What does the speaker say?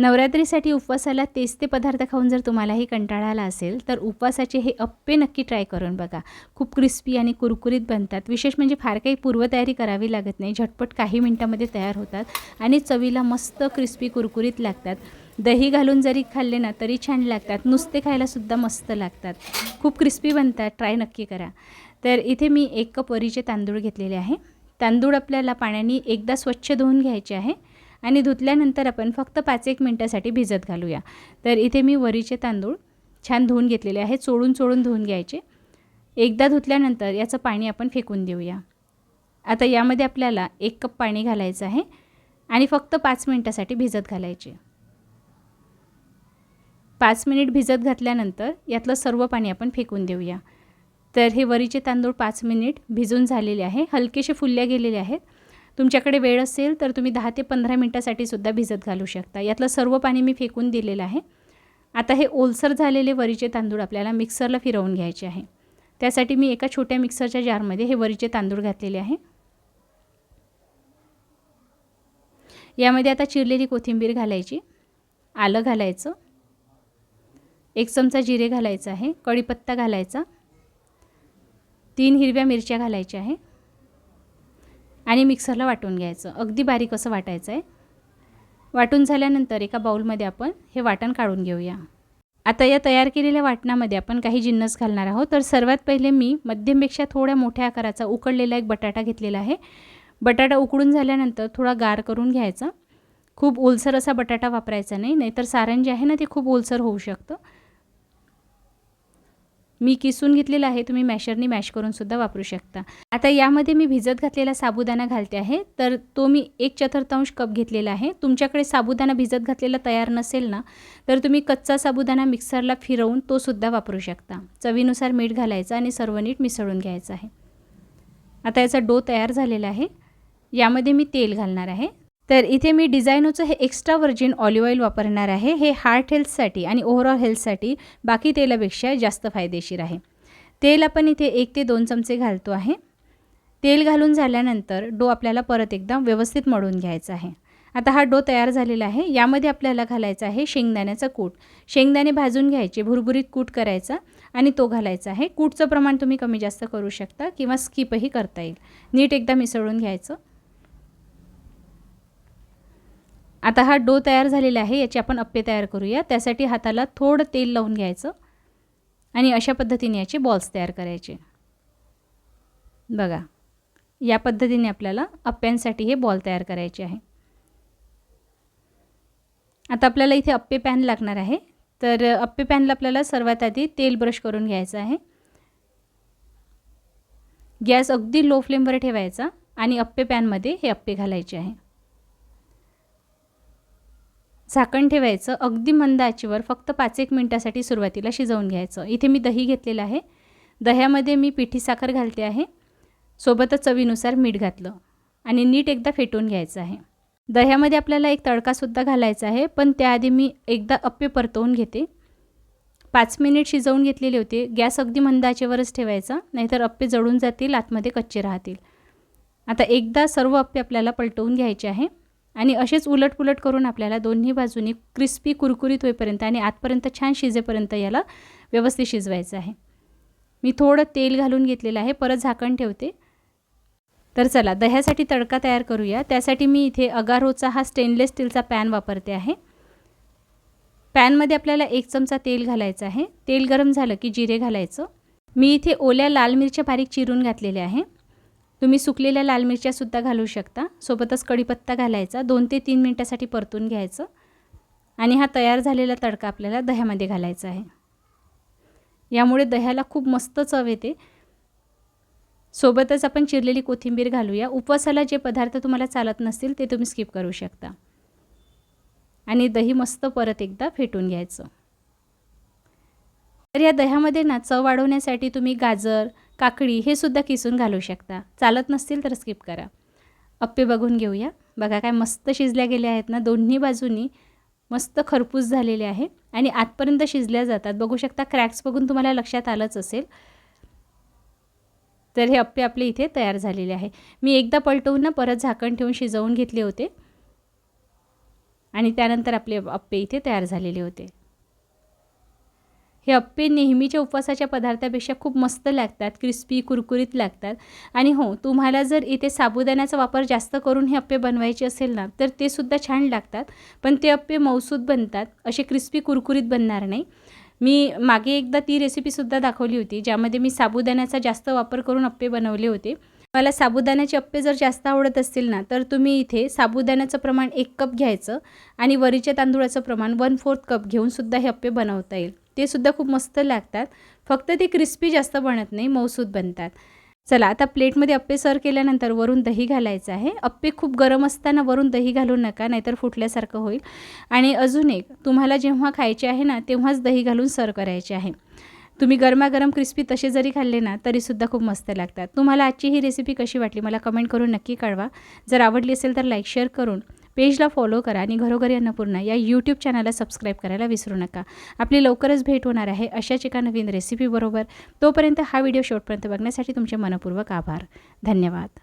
नवरात्रीसाठी उपवासाला तेच ते पदार्थ खाऊन जर तुम्हालाही कंटाळा आला असेल तर उपवासाचे हे अप्पे नक्की ट्राय करून बघा. खूप क्रिस्पी आणि कुरकुरीत बनतात. विशेष म्हणजे फार काही पूर्वतयारी करावी लागत नाही. झटपट काही मिनटामध्ये तयार होतात आणि चवीला मस्त क्रिस्पी कुरकुरीत लागतात. दही घालून जरी खाल्ले ना तरी छान लागतात. नुसते खायलासुद्धा मस्त लागतात. खूप क्रिस्पी बनतात. ट्राय नक्की करा. तर इथे मी एक कप वरीचे तांदूळ घेतलेले आहे. तांदूळ आपल्याला पाण्याने एकदा स्वच्छ धुवून घ्यायचे आहे. आणि धुतल्यानंतर आपण फक्त पाच एक मिनटासाठी भिजत घालूया. तर इथे मी वरीचे तांदूळ छान धुवून घेतलेले आहे चोळून चोळून धुवून घ्यायचे. एकदा धुतल्यानंतर याचं पाणी आपण फेकून देऊया. आता यामध्ये आपल्याला एक कप पाणी घालायचं आहे आणि फक्त पाच मिनटासाठी भिजत घालायचे. पाच मिनिट भिजत घातल्यानंतर यातलं सर्व पाणी आपण फेकून देऊया. तर हे वरीचे तांदूळ पाच मिनिट भिजून झालेले आहे. हलकेसे फुलल्या गेलेले आहेत. तुमच्याकडे वेळ असेल तर तुम्ही दहा ते पंधरा मिनटासाठी सुद्धा भिजत घालू शकता. यातलं सर्व पाणी मी फेकून दिलेलं आहे. आता हे ओलसर झालेले वरीचे तांदूळ आपल्याला मिक्सरला फिरवून घ्यायचे आहे. त्यासाठी मी एका छोट्या मिक्सरच्या जारमध्ये हे वरीचे तांदूळ घातलेले आहे. यामध्ये आता चिरलेली कोथिंबीर घालायची. आलं घालायचं. एक चमचा जिरे घालायचं आहे. कढीपत्ता घालायचा. तीन हिरव्या मिरच्या घालायच्या आहे. आणि मिक्सरला वाटून घ्यायचं. अगदी बारीक असं वाटायचं आहे वाटून झाल्यानंतर एका बाऊलमध्ये आपण हे वाटण काढून घेऊया. आता या तयार केलेल्या वाटणामध्ये आपण काही जिन्नस घालणार आहोत. तर सर्वात पहिले मी मध्यमपेक्षा थोड्या मोठ्या आकाराचा उकडलेला एक बटाटा घेतलेला आहे. बटाटा उकडून झाल्यानंतर थोडा गार करून घ्यायचा. खूप ओलसर असा बटाटा वापरायचा नाही नाहीतर सारण जे आहे ना ते खूप ओलसर होऊ शकतं. मी किसून घेतलेला आहे तुम्ही मॅशरनी मॅश करून सुद्धा वापरू शकता. आता यामध्ये मी भिजत घातलेला साबुदाणा घालते आहे. तर तो मी एक चतुर्थांश कप घेतलेला आहे. तुमच्याकडे साबुदाणा भिजत घातलेला तयार नसेल ना तर तुम्ही कच्चा साबुदाणा मिक्सरला फिरवून तो सुद्धा वापरू शकता. चवीनुसार मीठ घालायचं आणि सर्व नीट मिसळून घ्यायचं आहे. आता याचा डो तयार झालेला आहे. यामध्ये मी तेल घालणार आहे. तर इथे मी डिझायनोचं हे एक्स्ट्रा व्हर्जिन ऑलिव्ह ऑइल वापरणार आहे. हे हार्ट हेल्थसाठी आणि ओव्हरऑल हेल्थसाठी बाकी तेलापेक्षा जास्त फायदेशीर आहे. तेल आपण इथे एक ते दोन चमचे घालतो आहे. तेल घालून झाल्यानंतर डो आपल्याला परत एकदा व्यवस्थित मळून घ्यायचा आहे. आता हा डो तयार झालेला आहे. यामध्ये आपल्याला घालायचा आहे शेंगदाण्याचा कूट. शेंगदाणे भाजून घ्यायचे भुरभुरीत कूट करायचा आणि तो घालायचा आहे. कूटचं प्रमाण तुम्ही कमी जास्त करू शकता किंवा स्किपही करता येईल. नीट एकदा मिसळून घ्यायचं. आता हा डो तयार झालेला आहे याचे आपण अप्पे तयार करूया. त्यासाठी हाताला थोडं तेल लावून घ्यायचं आणि अशा पद्धतीने याचे बॉल्स तयार करायचे. बघा या पद्धतीने आपल्याला अप्प्यांसाठी हे बॉल तयार करायचे आहे. आता आपल्याला इथे अप्पे पॅन लागणार आहे. तर अप्पे पॅनला आपल्याला सर्वात आधी तेल ब्रश करून घ्यायचं आहे. गॅस अगदी लो फ्लेमवर ठेवायचा आणि अप्पे पॅनमध्ये हे अप्पे घालायचे आहे. झाकण ठेवायचं अगदी मंद आचेवर फक्त पाच एक मिनटासाठी सुरुवातीला शिजवून घ्यायचं. इथे मी दही घेतलेलं आहे. दह्यामध्ये मी पिठी साखर घालते आहे. सोबतच चवीनुसार मीठ घातलं आणि नीट एकदा फेटून घ्यायचं आहे. दह्यामध्ये आपल्याला एक तडकासुद्धा घालायचा आहे पण त्याआधी मी एकदा अप्पे परतवून घेते. पाच मिनिट शिजवून घेतलेले होते. गॅस अगदी मंद आचेवरच ठेवायचा नाहीतर अप्पे जळून जातील आतमध्ये कच्चे राहतील. आता एकदा सर्व अप्पे आपल्याला पलटवून घ्यायचे आहे. आणि असेच उलटपुलट करून आपल्याला दोन्ही बाजूनी क्रिस्पी कुरकुरीत होईपर्यंत आणि आतपर्यंत छान शिजेपर्यंत याला व्यवस्थित शिजवायचं आहे. मी थोडं तेल घालून घेतलेलं आहे परत झाकण ठेवते. तर चला दह्यासाठी तडका तयार करूया. त्यासाठी मी इथे अगारोचा हा स्टेनलेस स्टीलचा पॅन वापरते आहे. पॅनमध्ये आपल्याला एक चमचा तेल घालायचं आहे. तेल गरम झालं की जिरे घालायचं. मी इथे ओल्या लाल मिरच्या बारीक चिरून घातलेल्या आहे. तुम्ही सुकलेल्या लाल मिरच्यासुद्धा घालू शकता. सोबतच कढीपत्ता घालायचा. दोन ते तीन मिनटासाठी परतून घ्यायचं. आणि हा तयार झालेला तडका आपल्याला दह्यामध्ये घालायचा आहे. यामुळे दह्याला खूप मस्त चव येते. सोबतच आपण चिरलेली कोथिंबीर घालूया. उपवासाला जे पदार्थ तुम्हाला चालत नसतील ते तुम्ही स्किप करू शकता. आणि दही मस्त परत एकदा फेटून घ्यायचं. तर या दह्यामध्ये ना चव वाढवण्यासाठी तुम्ही गाजर काकडी हे सुद्धा किसून घालू शकता. चालत नसतील तर स्किप करा. अप्पे बघून घेऊया. बघा काय मस्त शिजल्या गेल्या आहेत ना. दोन्ही बाजूनी मस्त खरपूस झालेले आहे आणि आतपर्यंत शिजल्या जातात. बघू शकता क्रॅक्स बघून तुम्हाला लक्षात आलंच असेल. तर हे अप्पे आपले इथे तयार झालेले आहे. मी एकदा पलटवून ना परत झाकण ठेवून शिजवून घेतले होते. आणि त्यानंतर आपले अप्पे इथे तयार झालेले होते. हे अप्पे नेहमीच्या उपवासाच्या पदार्थापेक्षा खूप मस्त लागतात क्रिस्पी कुरकुरीत लागतात. आणि हो तुम्हाला जर इथे साबुदाण्याचा वापर जास्त करून हे अप्पे बनवायचे असेल ना तर ते सुद्धा छान लागतात. पण ते अप्पे मौसूद बनतात असे क्रिस्पी कुरकुरीत बनणार नाही. मी मागे एकदा ती रेसिपीसुद्धा दाखवली होती ज्यामध्ये मी साबुदाण्याचा जास्त वापर करून अप्पे बनवले होते. मला साबुदाण्याचे अप्पे जर जास्त आवडत असतील ना तर तुम्ही इथे साबुदाण्याचं प्रमाण एक कप घ्यायचं आणि वरीच्या तांदूळाचं प्रमाण वन फोर्थ कप घेऊनसुद्धा हे अप्पे बनवता येईल. ते सुद्धा खूप मस्त लागतात. फक्त ते क्रिस्पी जास्त बनत नाही मऊसूद बनतात. चला आता प्लेटमध्ये अप्पे सर्व केल्यानंतर वरून दही घालायचं आहे. अप्पे खूप गरम असताना वरून दही घालू नका नाहीतर फुटल्यासारखं होईल. आणि अजून एक तुम्हाला जेव्हा खायचे आहे ना तेव्हाच दही घालून सर्व करायचे आहे. तुम्ही गरमागरम क्रिस्पी तसे जरी खाल्ले ना तरीसुद्धा खूप मस्त लागतात. तुम्हाला आजची ही रेसिपी कशी वाटली मला कमेंट करून नक्की कळवा. जर आवडली असेल तर लाईक शेअर करून. पेजला फॉलो करा आणि घरोघरी अन्नपूर्णा या यूट्यूब चॅनलला सबस्क्राईब करायला विसरू नका. आपली लवकरच भेट होणार आहे अशाच एका नवीन रेसिपीबरोबर तोपर्यंत हा व्हिडिओ शेवटपर्यंत बघण्यासाठी तुमचे मनपूर्वक आभार. धन्यवाद.